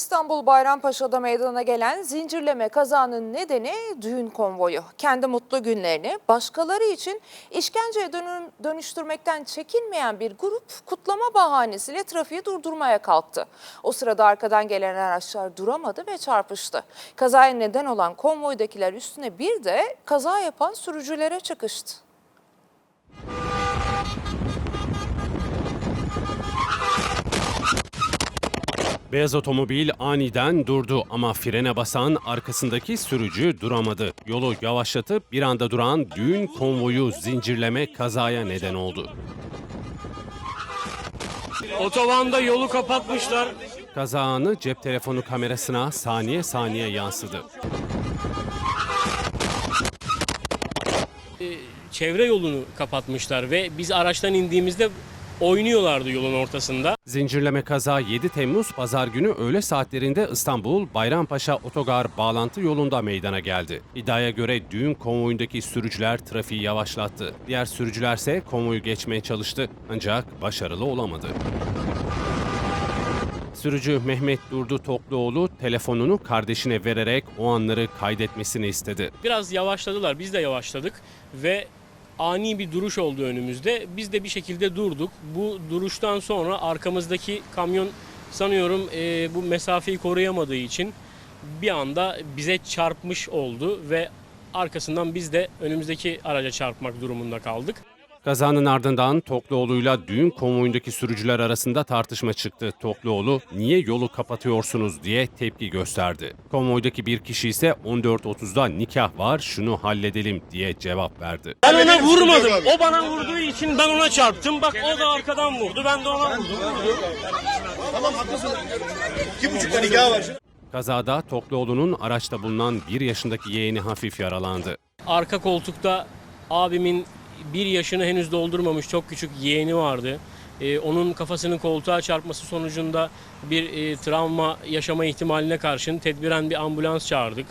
İstanbul Bayrampaşa'da meydana gelen zincirleme kazanın nedeni düğün konvoyu. Kendi mutlu günlerini başkaları için işkenceye dönü- dönüştürmekten çekinmeyen bir grup kutlama bahanesiyle trafiği durdurmaya kalktı. O sırada arkadan gelen araçlar duramadı ve çarpıştı. Kazaya neden olan konvoydakiler üstüne bir de kaza yapan sürücülere çıkıştı. Beyaz otomobil aniden durdu ama frene basan arkasındaki sürücü duramadı. Yolu yavaşlatıp bir anda duran düğün konvoyu zincirleme kazaya neden oldu. Otobanda yolu kapatmışlar. Kaza anı cep telefonu kamerasına saniye saniye yansıdı. Çevre yolunu kapatmışlar ve biz araçtan indiğimizde oynuyorlardı yolun ortasında. Zincirleme kaza 7 Temmuz pazar günü öğle saatlerinde İstanbul Bayrampaşa Otogar bağlantı yolunda meydana geldi. İddiaya göre düğün konvoyundaki sürücüler trafiği yavaşlattı. Diğer sürücülerse konvoyu geçmeye çalıştı ancak başarılı olamadı. Sürücü Mehmet Durdu Tokluoğlu telefonunu kardeşine vererek o anları kaydetmesini istedi. Biraz yavaşladılar, biz de yavaşladık ve ani bir duruş oldu önümüzde. Biz de bir şekilde durduk. Bu duruştan sonra arkamızdaki kamyon sanıyorum e, bu mesafeyi koruyamadığı için bir anda bize çarpmış oldu ve arkasından biz de önümüzdeki araca çarpmak durumunda kaldık. Kazanın ardından Tokluoğlu'yla düğün konvoyundaki sürücüler arasında tartışma çıktı. Tokluoğlu niye yolu kapatıyorsunuz diye tepki gösterdi. Konvoydaki bir kişi ise 14.30'da nikah var şunu halledelim diye cevap verdi. Ben ona vurmadım. O bana vurduğu için ben ona çarptım. Bak o da arkadan vurdu. Ben de ona vurdum. İki buçukta nikah var. Kazada Tokluoğlu'nun araçta bulunan bir yaşındaki yeğeni hafif yaralandı. Arka koltukta abimin bir yaşını henüz doldurmamış çok küçük yeğeni vardı. Ee, onun kafasının koltuğa çarpması sonucunda bir e, travma yaşama ihtimaline karşın tedbiren bir ambulans çağırdık.